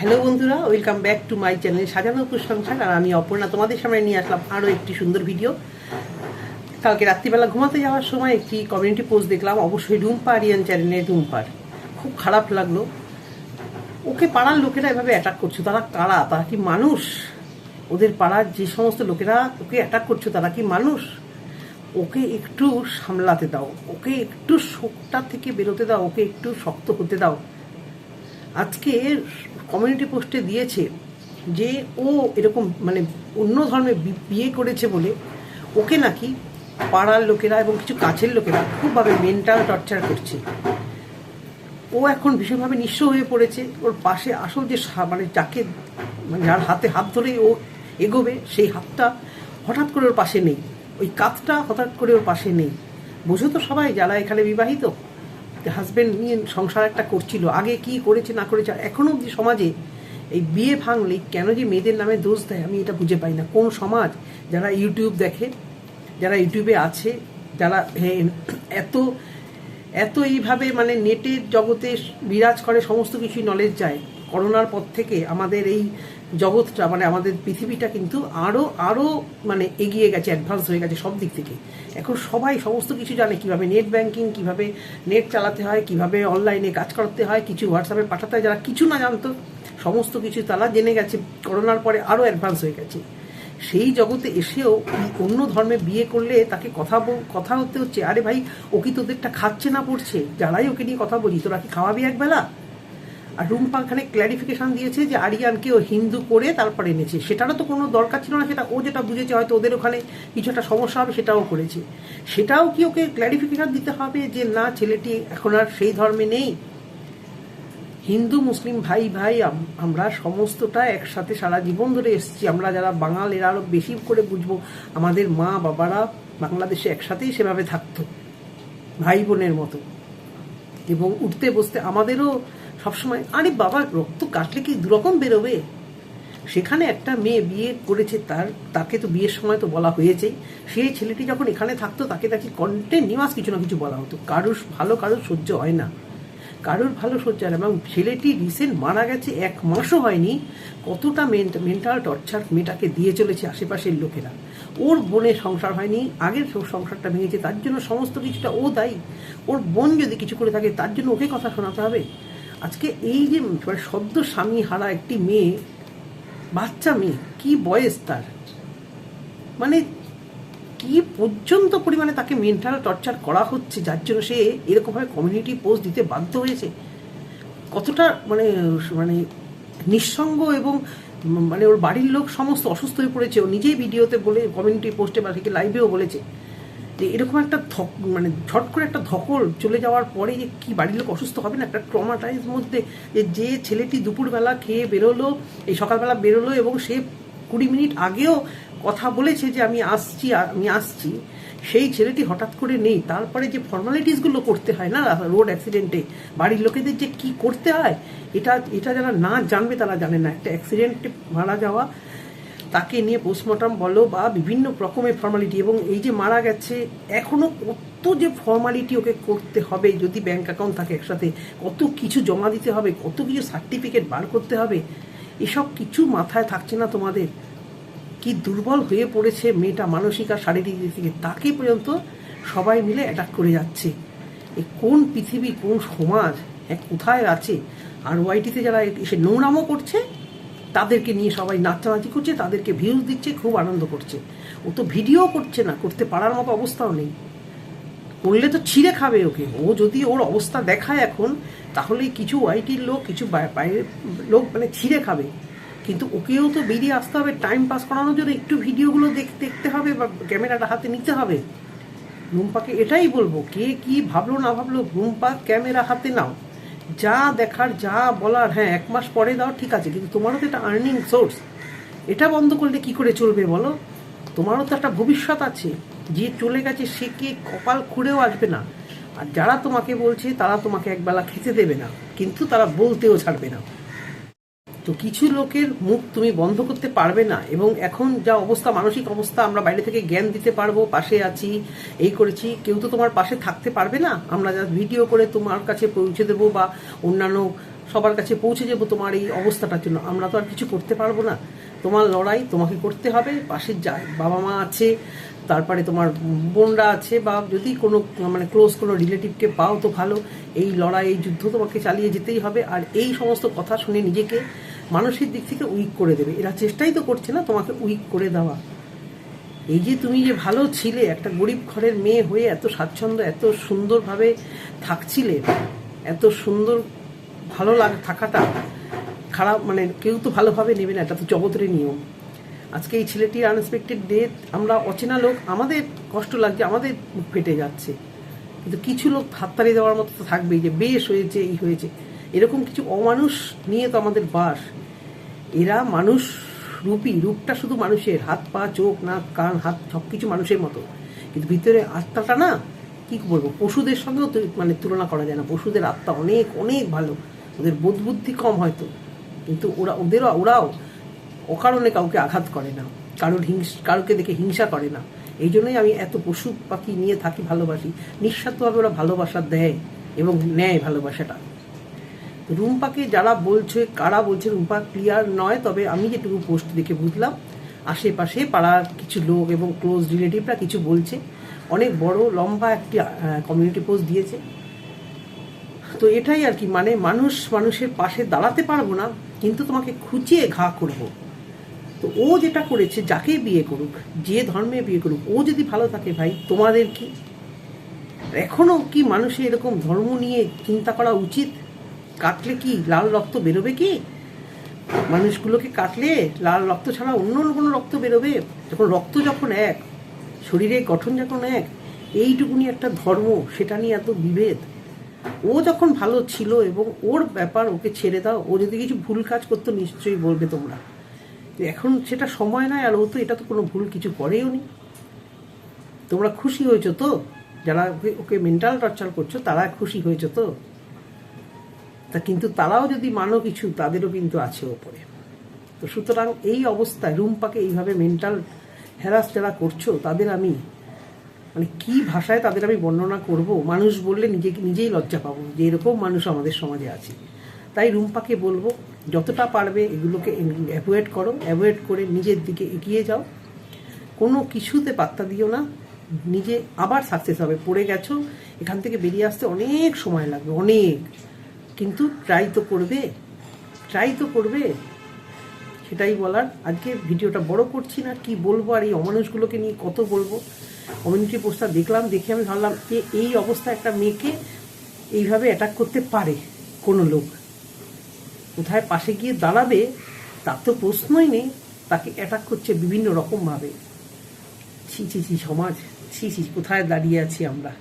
Hello বন্ধুরা, welcome back to my channel সাজানো সংসার আর আমি অপর্ণা, তোমাদের সামনে নিয়ে আসলাম আরও একটি সুন্দর ভিডিও। কালকে রাত্রিবেলা ঘুমাতে যাওয়ার সময় একটি কমিউনিটি পোস্ট দেখলাম, অবশ্যই রুম্পা আরিয়ান চ্যানেলে রুম্পার। খুব খারাপ লাগল। ওকে পাড়ার লোকেরা এভাবে অ্যাটাক করছে, তারা কারা? তারা কি মানুষ? ওদের পাড়ার যে সমস্ত লোকেরা ওকে অ্যাটাক করছে, তারা কি মানুষ? ওকে একটু সামলাতে দাও, ওকে একটু শোকটা থেকে বেরোতে দাও, ওকে একটু শক্ত হতে দাও। আজকে কমিউনিটি পোস্টে দিয়েছে যে ও এরকম মানে অন্য ধর্মে বিয়ে করেছে বলে ওকে নাকি পাড়ার লোকেরা এবং কিছু কাছের লোকেরা খুবভাবে মেন্টাল টর্চার করছে। ও এখন ভীষণভাবে নিঃস্ব হয়ে পড়েছে। ওর পাশে আসল যে মানে যাকে মানে যার হাতে হাত ধরে ও এগোবে, সেই হাতটা হঠাৎ করে ওর পাশে নেই। ওই কাঁধটা হঠাৎ করে ওর পাশে নেই। বোঝো তো সবাই যারা এখানে বিবাহিত। হাজবেন্ড নিয়ে সংসার একটা করছিল। আগে কি করেছে, না করেছে, আর এখনও অব্দি সমাজে এই বিয়ে ভাঙলে কেন যে মেয়েদের নামে দোষ দেয়, আমি এটা বুঝে পাই না। কোন সমাজ? যারা ইউটিউব দেখে, যারা ইউটিউবে আছে, যারা এত এত এইভাবে মানে নেটের জগতে বিরাজ করে, সমস্ত কিছুই নলেজ যায়। করোনার পর থেকে আমাদের এই জগৎটা মানে আমাদের পৃথিবীটা কিন্তু আরও আরও মানে এগিয়ে গেছে অ্যাডভান্স হয়ে গেছে সব দিক থেকে। এখন সবাই সমস্ত কিছু জানে, কীভাবে নেট ব্যাংকিং কীভাবে নেট চালাতে হয়, কীভাবে অনলাইনে কাজ করতে হয়, কিছু হোয়াটসঅ্যাপে পাঠাতে হয়, যারা কিছু না জানতো, সমস্ত কিছু তারা জেনে গেছে, করোনার পরে আরও অ্যাডভান্স হয়ে গেছে। সেই জগতে এসেও অন্য ধর্মে বিয়ে করলে তাকে কথা কথা হতে হচ্ছে, আরে ভাই, ও কি তোদেরটা খাচ্ছে না পড়ছে? যারাই ওকে নিয়ে কথা বলি, তোরা কি খাওয়াবি একবেলা? আর রুম্পা এখানে ক্ল্যারিফিকেশন দিয়েছে যে আরিয়ানকে ও হিন্দু করে তারপরে এনেছে। সেটারও তো কোনো দরকার ছিল না, সেটা ও যেটা বুঝেছে হয়তো ওদের ওখানে কিছু একটা সমস্যা হবে সেটাও করেছে। সেটাও কি ওকে ক্ল্যারিফিকেশন দিতে হবে যে না, ছেলেটি এখন আর সেই ধর্মে নেই? হিন্দু, মুসলিম, ভাই ভাই আমরা সমস্তটা একসাথে সারা জীবন ধরে এসেছি। আমরা যারা বাঙাল এরা আরও বেশি করে বুঝব, আমাদের মা বাবারা বাংলাদেশে একসাথেই সেভাবে থাকতো, ভাই বোনের মতো। এবং উঠতে বসতে আমাদেরও সবসময়, আরে বাবা, রক্ত কাটলে কি দুরকম বেরোবে? সেখানে একটা মেয়ে বিয়ে করেছে তার, তাকে তো বিয়ের সময় তো বলা হয়েছেই। সেই ছেলেটি যখন এখানে থাকতো, তাকে তাকে কন্টিনিউয়াস কিছু না কিছু বলা হতো। কারুর ভালো কারুর সহ্য হয় না। কারুর ভালো সহ্য হয় না এবং ছেলেটি রিসেন্ট মারা গেছে, এক মাসও হয়নি। কতটা মেন্টাল টর্চার মেয়েটাকে দিয়ে চলেছে আশেপাশের লোকেরা। ওর বোনের সংসার হয়নি, আগের সংসারটা ভেঙেছে, তার জন্য সমস্ত কিছুটা ও দায়ী। ওর বোন যদি কিছু করে থাকে, তার জন্য ওকে কথা শোনাতে হবে। আজকে এই যে মানে সদ্য স্বামী হারা একটি মেয়ে, বাচ্চা মেয়ে, কি বয়স তার? মানে কি পর্যন্ত পরিমাণে তাকে মেন্টাল টর্চার করা হচ্ছে, যার জন্য সে এরকমভাবে কমিউনিটি পোস্ট দিতে বাধ্য হয়েছে? কতটা মানে মানে নিঃসঙ্গ এবং মানে ওর বাড়ির লোক সমস্ত অসুস্থ হয়ে পড়েছে। ও নিজেই ভিডিওতে বলে কমিউনিটি পোস্টে বা লাইভেও বলেছে। যে এরকম একটা ধক মানে ঝট করে একটা ধকল চলে যাওয়ার পরে যে কি বাড়ির লোক অসুস্থ হবে না, একটা ট্রমাটাইজ মধ্যে যে যে ছেলেটি দুপুরবেলা খেয়ে বেরোলো, এই সকালবেলা বেরোলো এবং সে কুড়ি মিনিট আগেও কথা বলেছে যে, আমি আসছি আমি আসছি। সেই ছেলেটি হঠাৎ করে নেই। তারপরে যে ফর্মালিটিসগুলো করতে হয় না রোড অ্যাক্সিডেন্টে বাড়ির লোকেদের যে কি করতে হয়, এটা এটা যারা না জানবে তারা জানে না। একটা অ্যাক্সিডেন্টে মারা যাওয়া তাকে নিয়ে পোস্টমর্টম বলো বা বিভিন্ন রকমের ফর্মালিটি এবং এই যে মারা গেছে, এখনও কত যে ফর্মালিটি ওকে করতে হবে যদি ব্যাংক অ্যাকাউন্ট থাকে একসাথে? কত কিছু জমা দিতে হবে? কত কিছু সার্টিফিকেট বার করতে হবে? এসব কিছু মাথায় থাকছে না তোমাদের? কি দুর্বল হয়ে পড়েছে মেয়েটা মানসিক আর শারীরিক দিক থেকে? তাকে পর্যন্ত সবাই মিলে অ্যাটাক করে যাচ্ছে। এই কোন পৃথিবী, কোন সমাজ এক কোথায় আছে? আর ওয়াইটিতে যারা এসে নোংরামও করছে তাদেরকে নিয়ে সবাই নাচানাচি করছে, তাদেরকে ভিউজ দিচ্ছে, খুব আনন্দ করছে। ও তো ভিডিও করছে না, করতে পারার মতো অবস্থাও নেই। করলে তো ছিঁড়ে খাবে ওকে। ও যদি ওর অবস্থা দেখায় এখন, তাহলে কিছু ওয়াইটির লোক, কিছু বাই- বাইরের লোক মানে ছিঁড়ে খাবে। কিন্তু ওকেও তো বেরিয়ে আসতে হবে টাইম পাস করানোর জন্য একটু ভিডিওগুলো দেখ দেখতে হবে বা ক্যামেরাটা হাতে নিতে হবে। রুম্পাকে এটাই বলব, কে কি ভাবলো না ভাবলো রুম্পা ক্যামেরা হাতে নাও। যা দেখার, যা বলার হ্যাঁ এক মাস পরে দাও, ঠিক আছে, কিন্তু তোমারও তো একটা আর্নিং সোর্স এটা বন্ধ করলে কি করে চলবে বলো? তোমারও তো একটা ভবিষ্যৎ আছে। যে চলে গেছে, সে কে কপাল খুঁড়েও আসবে না। আর যারা তোমাকে বলছে, তারা তোমাকে একবেলা খেতে দেবে না। কিন্তু তারা বলতেও ছাড়বে না। তো কিছু লোকের মুখ তুমি বন্ধ করতে পারবে না এবং এখন যা অবস্থা, মানসিক অবস্থা, আমরা বাইরে থেকে জ্ঞান দিতে পারব, পাশে আছি, এই করেছি, কেউ তো তোমার পাশে থাকতে পারবে না। আমরা যা ভিডিও করে তোমার কাছে পৌঁছে দেবো বা অন্যান্য সবার কাছে পৌঁছে যাব তোমার এই অবস্থাটার জন্য, আমরা তো আর কিছু করতে পারব না। তোমার লড়াই তোমাকে করতে হবে, পাশে যা বাবা মা আছে, তারপরে তোমার বোনরা আছে বা যদি কোনো মানে ক্লোজ কোনো রিলেটিভকে পাও তো ভালো। এই লড়াই, এই যুদ্ধ তোমাকে চালিয়ে যেতেই হবে। আর এই সমস্ত কথা শুনে নিজেকে মানসিক দিক থেকে উইক করে দেবে। এরা চেষ্টাই তো করছে না তোমাকে উইক করে দেওয়া। এই যে তুমি যে ভালো ছিলে, একটা গরিব ঘরের মেয়ে হয়ে এত স্বাচ্ছন্দ্য, এত সুন্দরভাবে থাকছিলে, এত সুন্দর ভালো লাগ, থাকাটা খারাপ মানে কেউ তো ভালোভাবে নেবে না, এটা তো জগতের নিয়ম। আজকে এই ছেলেটির আনএক্সপেক্টেড ডেথ আমরা অচেনা লোক, আমাদের কষ্ট লাগছে, আমাদের ফেটে যাচ্ছে। কিন্তু কিছু লোক হাততালি দেওয়ার মতো তো থাকবেই যে, বেশ হয়েছে, এই হয়েছে। এরকম কিছু অমানুষ নিয়ে তো আমাদের বাস। এরা মানুষ রূপী, রূপটা শুধু মানুষের, হাত, পা, চোখ, নাক, কান, হাত সব কিছু মানুষের মতো। কিন্তু ভিতরে আত্মাটা না, কি বলব, পশুদের সঙ্গেও মানে তুলনা করা যায় না। পশুদের আত্মা অনেক অনেক ভালো। ওদের বোধ বুদ্ধি কম হয়তো। কিন্তু ওরা, ওদেরও, ওরাও অকারণে কাউকে আঘাত করে না। কারোর হিংস, কারোকে দেখে হিংসা করে না। এই জন্যই আমি এত পশু পাখি নিয়ে থাকি ভালোবাসি। নিঃস্বার্থভাবে ওরা ভালোবাসা দেয় এবং নেয় ভালোবাসাটা। রুম্পাকে যারা বলছে, কারা বলছে রুম্পা ক্লিয়ার নয়, তবে আমি যেটুকু পোস্ট দেখে বুঝলাম, আশেপাশে পাড়ার কিছু লোক এবং ক্লোজ রিলেটিভরা কিছু বলছে। অনেক বড়, লম্বা একটি কমিউনিটি পোস্ট দিয়েছে। তো এটাই আর কি মানে মানুষ মানুষের পাশে দাঁড়াতে পারব না, কিন্তু তোমাকে খুঁচিয়ে ঘা করব। তো ও যেটা করেছে, যাকে বিয়ে করুক, যে ধর্মে বিয়ে করুক, ও যদি ভালো থাকে ভাই, তোমাদের কি? এখনও কি মানুষের এরকম ধর্ম নিয়ে চিন্তা করা উচিত? কাটলে কি লাল রক্ত বেরোবে কি? মানুষগুলোকে কাটলে লাল রক্ত ছাড়া অন্য কোনো রক্ত বেরোবে? যখন রক্ত যখন এক শরীরের গঠন যখন এক, এইটুকুনি একটা ধর্ম, সেটা নিয়ে এত বিভেদ। ও যখন ভালো ছিল এবং ওর ব্যাপার ওকে ছেড়ে দাও, ও যদি কিছু ভুল কাজ করতো নিশ্চয়ই বলবে তোমরা। এখন সেটা সময় নয়, আর ও তো এটা তো কোনো ভুল কিছু করেও নি। তোমরা খুশি হয়েছো তো? যারা ওকে ওকে মেন্টাল টর্চার করছ, তারা খুশি হয়েছো তো? তা কিন্তু তারাও যদি মানো কিছু, তাদেরও কিন্তু আছে ওপরে। তো সুতরাং এই অবস্থায় রুম্পাকে এইভাবে মেন্টাল হ্যারাস যারা করছ, তাদের আমি মানে কি ভাষায় তাদের আমি বর্ণনা করব? মানুষ বললে নিজেকে নিজেই লজ্জা পাবো যে এরকম মানুষ আমাদের সমাজে আছে। তাই রুম্পাকে বলব, যতটা পারবে এগুলোকে অ্যাভয়েড করো অ্যাভয়েড করে নিজের দিকে এগিয়ে যাও। কোনো কিছুতে পাত্তা দিও না। নিজে আবার সাকসেস হবে। পড়ে গেছো, এখান থেকে বেরিয়ে আসতে অনেক সময় লাগবে, অনেক। কিন্তু ট্রাই তো করবে ট্রাই তো করবে। সেটাই বলার। আজকে ভিডিওটা বড় করছি না, কি বলব আর এই অমানুষগুলোকে নিয়ে কত বলব। কমিউনিটি পোস্টটা দেখলাম, দেখে আমি ভাবলাম যে এই অবস্থা একটা মেয়েকে এইভাবে অ্যাটাক করতে পারে কোনো লোক। কোথায় পাশে গিয়ে দাঁড়াবে, তার তো প্রশ্নই নেই। তাকে অ্যাটাক করছে বিভিন্ন রকমভাবে। ছি ছি ছি, সমাজ। ছি ছি, কোথায় দাঁড়িয়ে আছি আমরা?